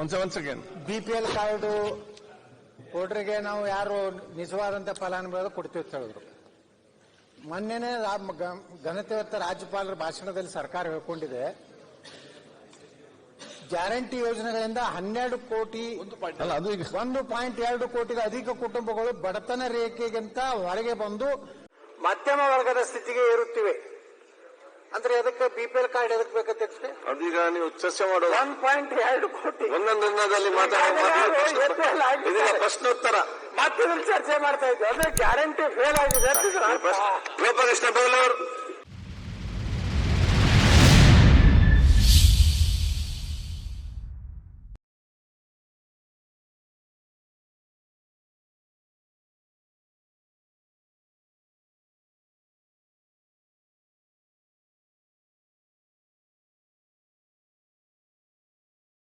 ಒಂದ್ one second B P L card ಕೊಡ್ರಿಗೆ ನಾವು ಯಾರು ನಿಜವಾದಂತ ಫಲಾನುಭವಿ ಕೊಡ್ತೀವಿ ಅಂತ ಹೇಳಿದ್ರು. ಮೊನ್ನೆನೆ ಘನತೆವತ್ತ ರಾಜ್ಯಪಾಲರ ಭಾಷಣದಲ್ಲಿ ಸರ್ಕಾರ ಹೇಳ್ಕೊಂಡಿದೆ. ಗ್ಯಾರಂಟಿ ಯೋಜನೆಗಳಿಂದ ಹನ್ನೆರಡು ಕೋಟಿ ಅಲ್ಲ ಅದು ಈಗ ಒಂದು ಪಾಯಿಂಟ್ ಎರಡು ಕೋಟಿಗೂ ಅಧಿಕ ಕುಟುಂಬಗಳು ಬಡತನ ರೇಖೆಗಿಂತ ಹೊರಗೆ ಬಂದು ಮಧ್ಯಮ ವರ್ಗದ ಸ್ಥಿತಿಗೆ ಏರುತ್ತಿವೆ. ಅಂದ್ರೆ ಅದಕ್ಕೆ ಬಿಪಿಎಲ್ ಕಾರ್ಡ್ ಎದಕ್ಕೆ ಬೇಕಂತ ಅದೀಗ ನೀವು ಚರ್ಚೆ ಮಾಡೋ ಒನ್ ಪಾಯಿಂಟ್ ಎರಡು ಕೋಟಿ. ಒಂದೊಂದು ದಿನದಲ್ಲಿ ಮಾತಾಡೋ ಇದೀಗ ಪ್ರಶ್ನೋತ್ತರ. ಮತ್ತೆ ಚರ್ಚೆ ಮಾಡ್ತಾ ಇದ್ದೆ ಅಂದ್ರೆ ಗ್ಯಾರಂಟಿ ಫೇಲ್ ಆಗಿದೆ. ಗೋಪಾಲಕೃಷ್ಣ ಬೇಲೂರ್